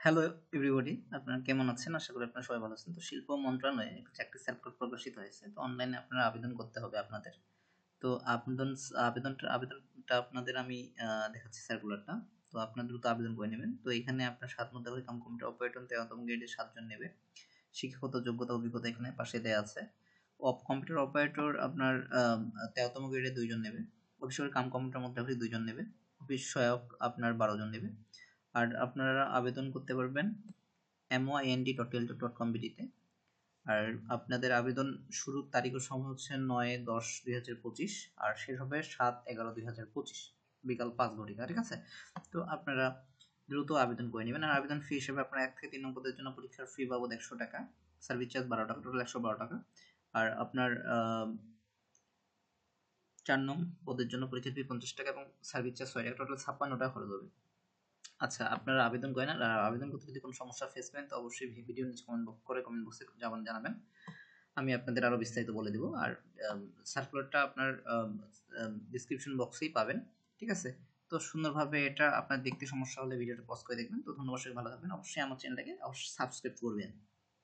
Hello everybody আপনারা কেমন আছেন? আশা করি আপনারা সবাই ভালো আছেন। তো শিল্প মন্ত্রণালয়ে একটি চাকরি সার্কুলার প্রকাশিত হয়েছে। তো অনলাইনে আপনারা আবেদন করতে হবে আপনাদের। তো আবেদন, আবেদনটা আবেদনটা আপনাদের আমি দেখাচ্ছি সার্কুলারটা তো আপনারা দ্রুত আবেদন করে নেবেন। তো এখানে আপনার সাত মধ্যে কাম কম্পিউটার অপারেটর তেরোতম গ্রেডের সাতজন নেবে। শিক্ষাগত যোগ্যতা অভিজ্ঞতা এখানে পাশে দেওয়া আছে। অফ কম্পিউটার অপারেটর আপনার তেরোতম গ্রেডে দুইজন নেবে। অফিসের কাম কম্পিউটার মধ্যে দুইজন নেবে। অফিস সহায়ক আপনার বারো জন নেবে। আর আপনারা আবেদন করতে পারবেন এমওআইএনডি ডট এল ডট কম বিডিতে আর আপনাদের আবেদন শুরুর তারিখ ও সময় হচ্ছে নয় দশ দুই হাজার পঁচিশ আর শেষ হবে সাত এগারো দুই হাজার পঁচিশ, বিকাল পাঁচ ঘটিকা, ঠিক আছে? তো আপনারা দ্রুত আবেদন করে নেবেন। আর আবেদন ফি হিসেবে আপনারা এক থেকে তিন নং পদের জন্য পরীক্ষার ফি বাবদ একশো টাকা সার্ভিস চার্জ বারো টাকা টোটাল একশো বারো টাকা। আর আপনার চার নং পদের জন্য পরীক্ষার ফি পঞ্চাশ টাকা এবং সার্ভিস চার্জ ছয় টাকা টোটাল ছাপ্পান্ন টাকা খরচ হবে। আচ্ছা আপনারা আবেদন করেন। আর আবেদন করতে যদি কোনো সমস্যা ফেস করেন, তো অবশ্যই ভিডিও নিচে কমেন্ট বক্স করে কমেন্ট বক্সে যেমন জানাবেন। আমি আপনাদের আরও বিস্তারিত বলে দেবো। আর সার্কুলারটা আপনার ডিসক্রিপশন বক্সেই পাবেন। ঠিক আছে? তো সুন্দরভাবে এটা আপনার দেখতে সমস্যা হলে ভিডিওটা পজ করে দেখবেন। তো ধন্যবাদ সবাই ভালো থাকবেন। অবশ্যই আমার চ্যানেলটাকে অবশ্যই সাবস্ক্রাইব করবেন।